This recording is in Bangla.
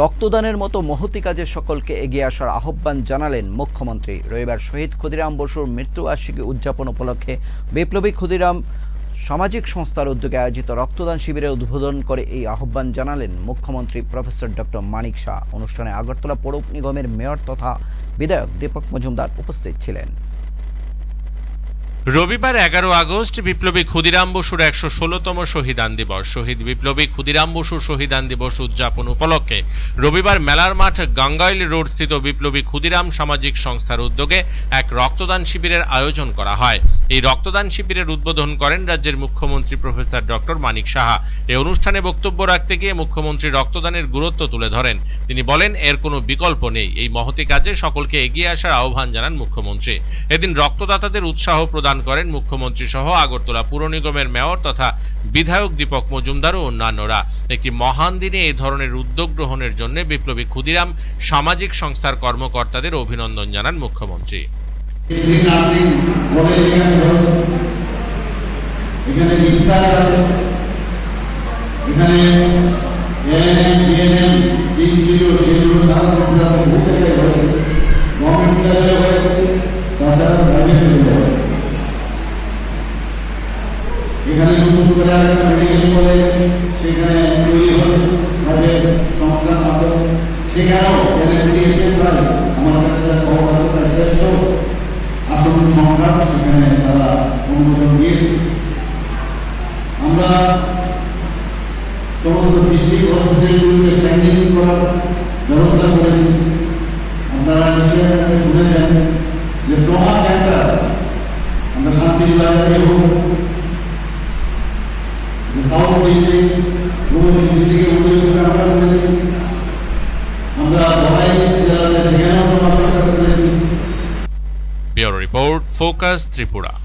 রক্তদানের মতো মহতি কাজে সকলকে এগিয়ে আসার আহ্বান জানালেন মুখ্যমন্ত্রী। রবিবার শহীদ ক্ষুদিরাম বসুর মৃত্যুবার্ষিকী উদযাপন উপলক্ষে বিপ্লবী ক্ষুদিরাম সামাজিক সংস্থার উদ্যোগে আয়োজিত রক্তদান শিবিরের উদ্বোধন করে এই আহ্বান জানালেন মুখ্যমন্ত্রী প্রফেসর ডক্টর মানিক শাহ। অনুষ্ঠানে আগরতলা পৌর নিগমের মেয়র তথা বিধায়ক দীপক মজুমদার উপস্থিত ছিলেন। রবিবার এগারো আগস্ট বিপ্লবী ক্ষুদিরাম বসুর একশো ষোলোতম শহীদান দিবস। শহীদ বিপ্লবী ক্ষুদিরাম বসুর শহীদান দিবস উদযাপন উপলক্ষে রবিবার মেলার মাঠ গঙ্গাইল রোড স্থিত বিপ্লবী ক্ষুদিরাম সামাজিক সংস্থার উদ্যোগে এক রক্তদান শিবিরের আয়োজন করা হয়। এই রক্তদান শিবিরের উদ্বোধন করেন রাজ্যের মুখ্যমন্ত্রী প্রফেসর ডক্টর মানিক সাহা। এই অনুষ্ঠানে বক্তব্য রাখতে গিয়ে মুখ্যমন্ত্রী রক্তদানের গুরুত্ব তুলে ধরেন। তিনি বলেন, এর কোনো বিকল্প নেই। এই মহতি কাজে সকলকে এগিয়ে আসার আহ্বান জানান মুখ্যমন্ত্রী। এদিন রক্তদাতাদের উৎসাহ প্রদান করেন মুখ্যমন্ত্রী সহ আগরতলা পুর নিগমের মেয়র তথা বিধায়ক দীপক মজুমদার ও অন্যান্যরা। একটি মহান দিনে এই ধরনের উদ্যোগ গ্রহণের জন্য বিপ্লবী ক্ষুদিরাম সামাজিক সংস্থার কর্মকর্তাদের অভিনন্দন জানান মুখ্যমন্ত্রী। নার্সিং বলে এখানে। এখানে এখানে এএনএম ইনস্টিটিউট সেগুলো সারা বহু গভর্নমেন্ট লেভেলে হয়েছে তাছাড়া প্রাইভেট লেভেলে এখানে নতুন করে একটা কলেজ সেখানে তৈরি প্রাইভেট সংস্থার মাধ্যমে সেখানেও এনএমসি এসে প্রায় আমার কাছে খবর আসন সংখ্যা সেখানে তারা অনুমোদন দিয়েছে আমরা সমস্ত ডিস্ট্রিক্ট হসপিটালগুলোকে স্ট্যান্ডিং করার ব্যবস্থা করেছি আপনারা নিশ্চয়ই একটা শুনেছেন যে ট্রমা সেন্টার আমরা শান্তির বাজারে হোক সাউথ ডিস্ট্রিক্ট পূর্ব ডিস্ট্রিক্টে উদ্যোগ আমরা করেছি Bureau Report Focus Tripura.